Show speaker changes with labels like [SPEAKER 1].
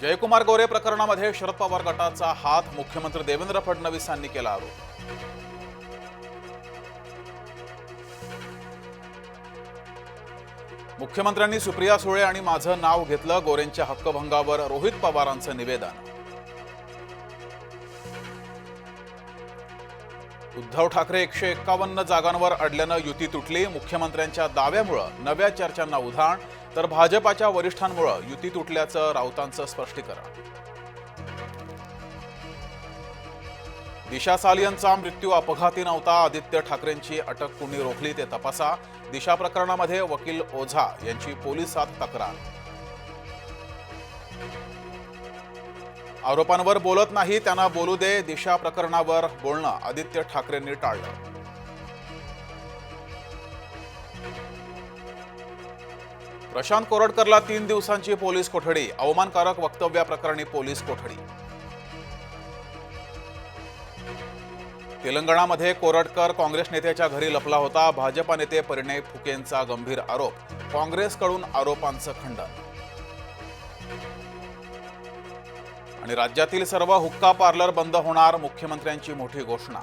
[SPEAKER 1] जयकुमार गोरे प्रकरणामध्ये शरद पवार गटाचा हात मुख्यमंत्री देवेंद्र फडणवीसांनी केला आरोप. मुख्यमंत्र्यांनी सुप्रिया सुळे आणि माझं नाव घेतलं गोरेंच्या हक्कभंगावर रोहित पवारांचं निवेदन. उद्धव ठाकरे एकशे एक्कावन्न जागांवर अडल्यानं युती तुटली मुख्यमंत्र्यांच्या दाव्यामुळं नव्या चर्चांना उधाण तर भाजपाच्या वरिष्ठांमुळं युती तुटल्याचं राऊतांचं स्पष्टीकरण. दिशा सालियनचा मृत्यू अपघाती नव्हता आदित्य ठाकरेंची अटक कुणी रोखली ते तपासा. दिशा प्रकरणामध्ये वकील ओझा यांची पोलिसात तक्रार. आरोपांवर बोलत नाही त्यांना बोलू दे दिशा प्रकरणावर बोलणं आदित्य ठाकरेंनी टाळलं. प्रशांत कोरडकरला तीन दिवसांची पोलीस कोठडी. अवमानकारक वक्तव्याप्रकरणी पोलीस कोठडी. तेलंगणामध्ये कोरडकर काँग्रेस नेत्याच्या घरी लपला होता. भाजपा नेते परिणय फुकेंचा गंभीर आरोप. काँग्रेसकडून आरोपांचं खंडन. आणि राज्यातील सर्व हुक्का पार्लर बंद होणार मुख्यमंत्र्यांची मोठी घोषणा.